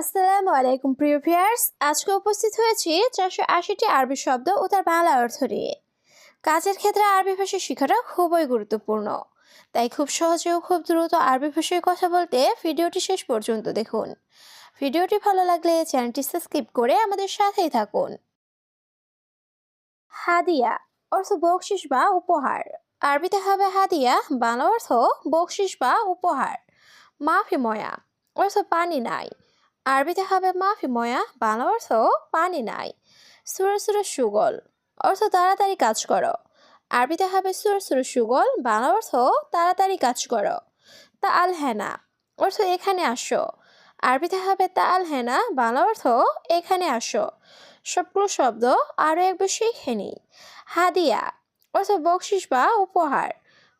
আসসালামু আলাইকুম প্রিয় ভিউয়ার্স, আজকে উপস্থিত হয়েছি চারশো আশিটি আরবি শব্দ ও তার বাংলা অর্থ নিয়ে। কাজের ক্ষেত্রে আরবি ভাষা শেখাটা খুবই গুরুত্বপূর্ণ। তাই খুব সহজে ও খুব দ্রুত আরবি ভাষায় কথা বলতে ভিডিওটি শেষ পর্যন্ত দেখুন। ভিডিওটি ভালো লাগলে চ্যানেলটি সাবস্ক্রাইব করে আমাদের সাথেই থাকুন। হাদিয়া, অর্থ বকশিস বা উপহার। আরবিতে হবে হাদিয়া, বাংলা অর্থ বকশিস বা উপহার। মাফি ময়া, অর্থ পানি নাই। আরবিতে হবে মাফি ময়া, বাংলা অর্থ পানি নাই। সুরে সুরে সুগল, অর্থ তাড়াতাড়ি কাজ করো। আরবিতে হবে সুরে সুরে সুগল, বাংলা অর্থ তাড়াতাড়ি কাজ করো। তা আল হেনা অর্থ এখানে আসো। আরবিতে হবে তা আল হেনা বাংলা অর্থ এখানে আসো। সবগুলো শব্দ আরও একবার শিখে নিই হাদিয়া, অর্থ বকশিস বা উপহার।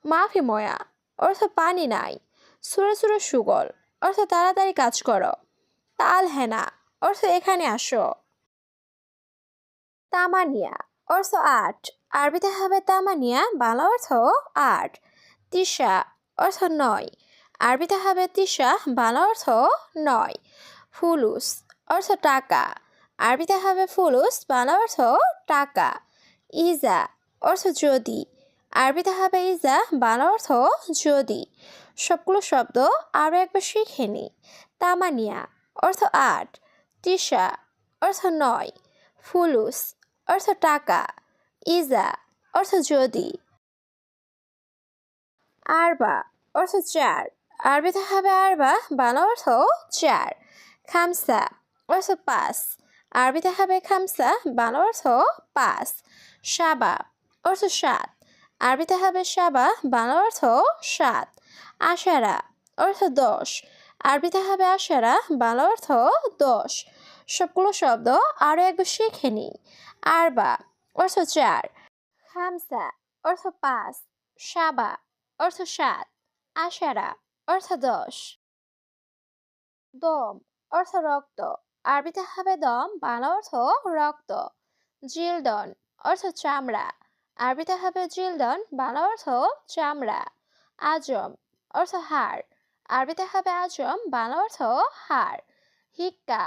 মাফি ময়া, অর্থ পানি নাই। সুরে সুরে সুগল, অর্থ তাড়াতাড়ি কাজ করো। তাল হেনা, অর্থ এখানে আসো। তামানিয়া, অর্থ আট। আরবিতে হবে তামানিয়া, বাংলা অর্থ আট। তিশা অর্থ নয়। আরবিতে হবে তিশা বাংলা অর্থ নয়। ফুলুস, অর্থ টাকা। আরবিতে হবে ফুলুস, বাংলা অর্থ টাকা। ইজা, অর্থ যদি। আরবিতে হবে ইজা, বাংলা অর্থ যদি। সবগুলো শব্দ আরও একবার শিখে নিই তামানিয়া অর্থ আট তিশা অর্থ নয়, ফুলুস, অর্থ টাকা, ইজা, অর্থ যদি। আরবা, অর্থ চার, আরবিতে হবে আরবা, বাংলা অর্থ চার। খামসা, অর্থ পাঁচ, আরবিতে হবে খামসা, বাংলা অর্থ পাঁচ। সাবা, অর্থ সাত, আরবিতে হবে সাবা, বাংলা অর্থ সাত। আশারা, অর্থ দশ আরবিতে হবে আশারা, বাংলা অর্থ দশ। সবগুলো শব্দ আরও একবার শিখে নিই। আরবা, অর্থ চার। খামসা, অর্থ পাঁচ। সাবা, অর্থ সাত। আশারা, অর্থ দশ। দম, অর্থ রক্ত। আরবিতে হবে দম, বাংলা অর্থ রক্ত। জিলদন, অর্থ চামড়া। আরবিতে হবে জিলদন, বাংলা অর্থ চামড়া। আজম, অর্থ হাড়। আরবিতে হবে আজম, বাংলা অর্থ হার হিক্কা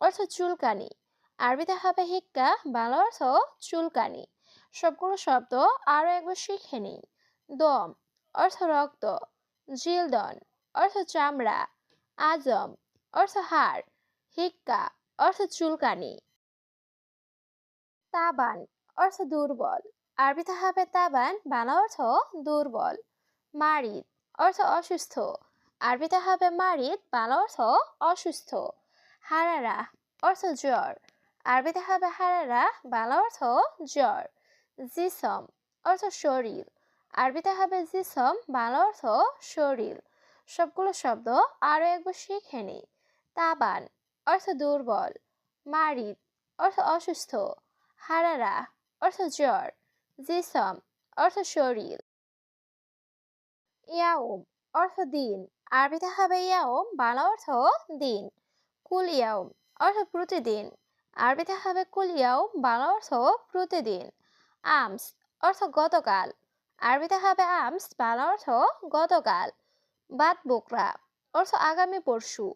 অর্থ চুলকানি। আরবিতে হবে হিক্কা, বাংলা অর্থ চুলকানি। সবগুলো শব্দ আরও একবার শিখে নিই। দম অর্থ রক্ত, জিলদন অর্থ চামড়া, আজম অর্থ হাড়, হিক্কা অর্থ চুলকানি। তাবান অর্থ দুর্বল। আরবিতে হবে তাবান, বাংলা অর্থ দুর্বল। মারিদ অর্থ অসুস্থ। আরবিতে হবে মারিদ, বাংলা অর্থ অসুস্থ। হারারা অর্থ জ্বর। আরবিতে হবে হারারা, বাংলা অর্থ জ্বর। জিসম অর্থ শরীর। আরবিতে হবে জিসম, বাংলা অর্থ শরীর। সবগুলো শব্দ আরও একবার শিখে নিই তাবান অর্থ দুর্বল। মারিদ অর্থ অসুস্থ। হারারা অর্থ জ্বর। জিসম অর্থ শরীর। ইয়াউম অর্থ দিন। আরবিতে হবে ইয়াউম, বাংলা অর্থ দিন। কুল ইয়াউম অর্থ প্রতিদিন। আরবিতে হবে কুল ইয়াউম, বাংলা অর্থ প্রতিদিন। আমস অর্থ গতকাল। আরবিতে হবে আমস, বাংলা অর্থ গতকাল। বাদ বোকরা অর্থ আগামী পরশু।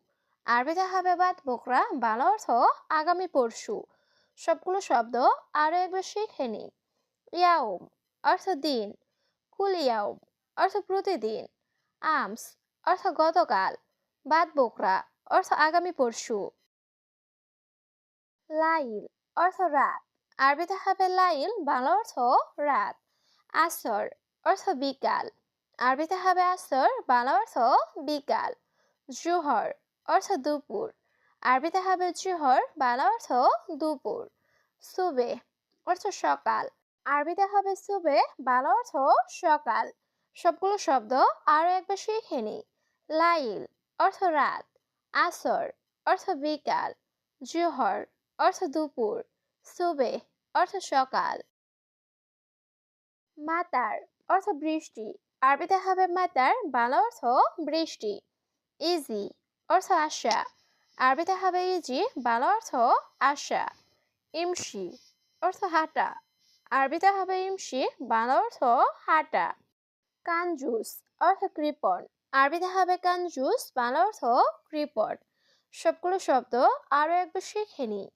আরবিতে হবে বাদ বোকরা বাংলা অর্থ আগামী পরশু। সবগুলো শব্দ আরও একবার শিখে নিই। ইয়াউম অর্থ দিন। কুল ইয়াউম অর্থ প্রতিদিন। আমস অর্থ গতকাল, বাদ বোকরা, অর্থ আগামী পরশু। লাইল, অর্থ রাত। আরবিতে হবে লাইল, বাংলা অর্থ রাত। আসর, অর্থ বিকাল। আরবিতে হবে আসর, বাংলা অর্থ বিকাল। জোহর, অর্থ দুপুর। আরবিতে হবে জোহর, বাংলা অর্থ দুপুর। সুবে, অর্থ সকাল। আরবিতে হবে সুবে, বাংলা অর্থ সকাল। সবগুলো শব্দ আরও একবার শিখে নিই লাইল, অর্থ রাত, আসর, অর্থ বিকাল, জোহর, অর্থ দুপুর, সুবে, অর্থ সকাল। মাতার, অর্থ বৃষ্টি, আরবিতে হবে মাতার, বাংলা অর্থ বৃষ্টি। ইজি, অর্থ আশা, আরবিতে হবে ইজি, বাংলা অর্থ আশা। ইমসি অর্থ হাঁটা, আরবিতে হবে ইমসি বাংলা অর্থ হাঁটা। কানজুস, অর্থ কৃপণ আরবিতে হবে কানজুস, বাংলা অর্থ কৃপণ সবগুলো শব্দ আরও একবার শিখে নিই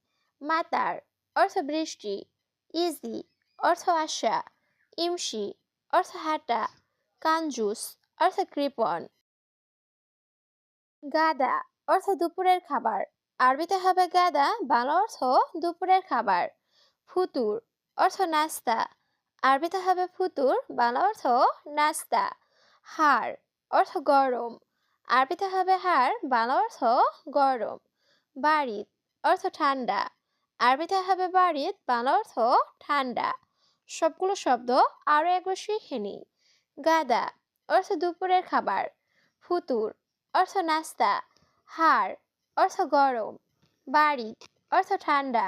মাতার অর্থ বৃষ্টি ইজি অর্থ আশা, ইমসি অর্থ হাঁটা কাঞ্জুস অর্থ কৃপণ। গাদা অর্থ দুপুরের খাবার, আরবিতে হবে গাদা, বাংলা অর্থ দুপুরের খাবার। ফুতুর অর্থ নাস্তা, আরবিতে হবে ফুতুর, বাংলা অর্থ নাস্তা। হাড় অর্থ গরম। আরবিতে হবে হাড় বাংলা অর্থ গরম। বাড়িত অর্থ ঠান্ডা। আরবিতে হবে বাড়িত বাংলা অর্থ ঠান্ডা। সবগুলো শব্দ আরও একবার শিখে গাদা, অর্থ দুপুরের খাবার। ফুতুর, অর্থ নাস্তা। হাড় অর্থ গরম। বাড়িত অর্থ ঠান্ডা।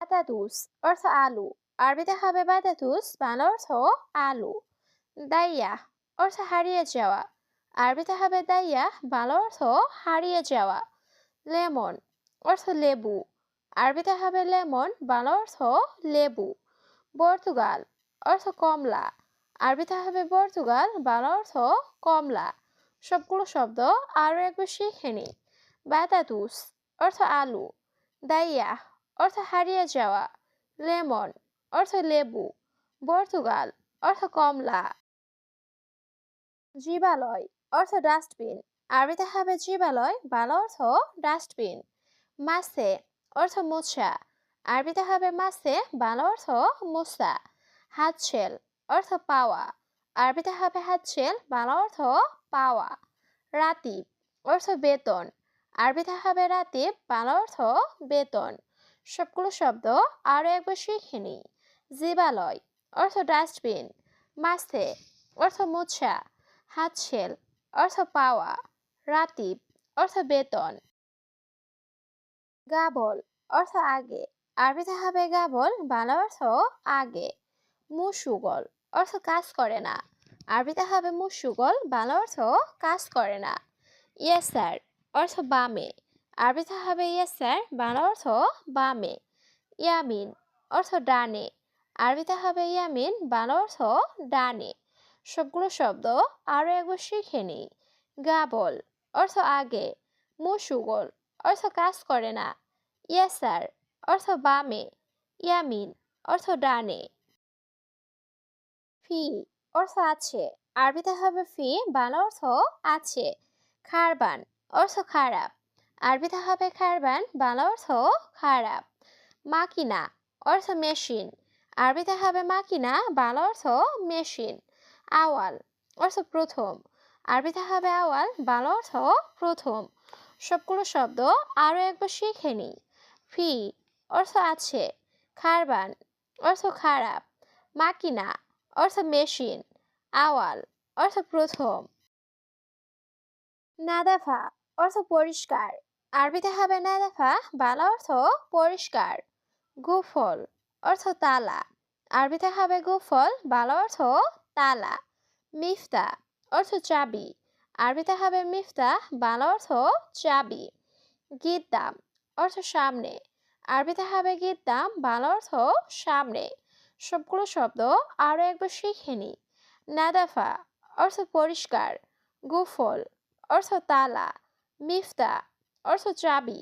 বাতাতুস, অর্থ আলু। আরবিতে হবে বাতাতুস, বাংলা অর্থ আলু। দাইয়া অর্থ হারিয়ে যাওয়া। আরবিতে হবে দাইয়া, বাংলা অর্থ হারিয়ে যাওয়া। লেমন অর্থ লেবু। আরবিতে হবে লেমন, বাংলা অর্থ লেবু। পর্তুগাল অর্থ কমলা। আরবিতে হবে পর্তুগাল, বাংলা অর্থ কমলা। সবগুলো শব্দ আরও একবার শিখে নিই। বাতাতুস অর্থ আলু। দাইয়া অর্থ হারিয়ে যাওয়া। লেমন অর্থ লেবু। পর্তুগাল অর্থ কমলা। জীবালয় অর্থ ডাস্টবিন। আরবিতে হবে জীবালয়, বাংলা অর্থ ডাস্টবিন। মাসে অর্থ মোছা আরবিতে হবে মাসে বাংলা অর্থ মোসা হাতছেল অর্থ পাওয়া। আরবিতে হবে হাতছেল বাল অর্থ পাওয়া। রাতিব অর্থ বেতন। আরবিতে হবে রাতিব, বাংলা অর্থ বেতন। সবগুলো শব্দ আরও একবার শিখে নিই। জীবালয় অর্থ ডাস্টবিন। মাসে অর্থ মোছা হাতছেল অর্থ পাওয়া, রাতিব অর্থ বেতন, গাবল অর্থ আগে, আরবিতে হবে গাবল, বাংলা অর্থ আগে, মুসুগল, অর্থ কাজ করে না, আরবিতে হবে মুসুগল, বাংলা অর্থ কাজ করে না, ইয়েসার, অর্থ বামে, আরবিতে হবে ইয়েসার, বাংলা অর্থ বামে, ইয়ামিন, অর্থ ডানে, আরবিতে হবে ইয়ামিন, বাংলা অর্থ ডানে। সবগুলো শব্দ আরও একবার শিখে নিই। গাবল, অর্থ আগে। মুসুগল, অর্থ কাজ করে না। ইয়াসার, অর্থ বামে। ইয়ামিন, অর্থ ডানে। ফি, অর্থ আছে। আরবিতে হবে ফি, বাংলা অর্থ আছে। খারবান, অর্থ খারাপ। আরবিতে হবে খারবান, বাংলা অর্থ খারাপ। মাকিনা, অর্থ মেশিন। আরবিতে হবে মাকিনা, বাংলা অর্থ মেশিন। আওয়াল, অর্থ প্রথম। আরবিতে হবে আওয়াল, বাংলা অর্থ প্রথম। সবগুলো শব্দ আরও একবার শিখে নিই। ফি, অর্থ আছে। খারবান, অর্থ খারাপ। মাকিনা, অর্থ মেশিন। আওয়াল, অর্থ প্রথম। নাদাফা, অর্থ পরিষ্কার। আরবিতে হবে নাদাফা, বাংলা অর্থ পরিষ্কার। গুফল, অর্থ তালা। আরবিতে হবে গুফল, বাংলা অর্থ তালা, মিফতা অর্থ চাবি। আরবিতে হবে মিফতা, বাংলা অর্থ চাবি। গীতাম অর্থ সামনে। আরবিতে হবে গীতাম বাংলা অর্থ সামনে। সবগুলো শব্দ আরও একবার শিখে নিই নাদাফা অর্থ পরিষ্কার। গুফল অর্থ তালা। মিফতা অর্থ চাবি।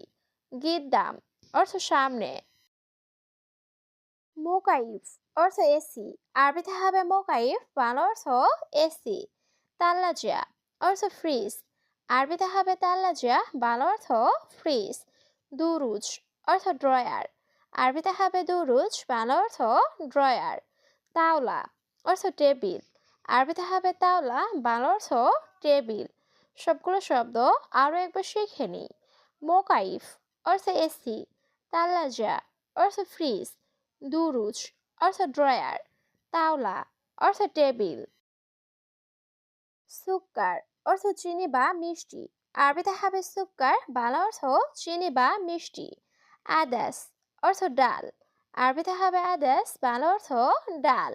গিদ্দাম অর্থ সামনে। মোকাইফ অর্থ এসি। আরবিতে হবে মোকাইফ, বাংলা অর্থ এসি। তাল্লাজিয়া অর্থ ফ্রিজ। আরবিতে হবে তাল্লাজিয়া বাংলা অর্থ ফ্রিজ। দুরুজ, অর্থ ড্রয়ার। আরবিতে হবে দুরুজ, বাংলা অর্থ ড্রয়ার। তাওলা, অর্থ টেবিল। আরবিতে হবে তাওলা, বাংলা অর্থ টেবিল। সবগুলো শব্দ আরও একবার শিখে নিই। মোকাইফ, অর্থ এসি। তাল্লাজা অর্থ ফ্রিজ। দুরুজ অর্থ ড্রয়ার, তাওলা অর্থ টেবিল, সুক্কার, অর্থ চিনি বা মিষ্টি। আরবিতে হবে সুক্কার, বাংলা অর্থ চিনি বা মিষ্টি। আদাস, অর্থ ডাল। আরবিতে হবে আদাস, বাংলা অর্থ ডাল।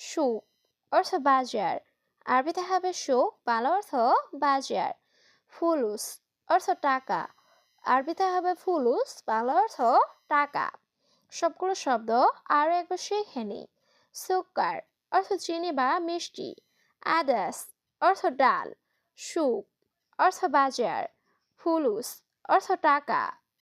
সুখ অর্থ বাজার। আরবিতে হবে সুখ বাংলা অর্থ বাজার। ফুলুস, অর্থ টাকা। আরবিতে হবে ফুলুস, বাংলা অর্থ টাকা। সবগুলো শব্দ আরও একবার শিখে নিই। সুকার অর্থ চিনি বা মিষ্টি। আদাস অর্থ ডাল। সুখ অর্থ বাজার। ফুলুস অর্থ টাকা।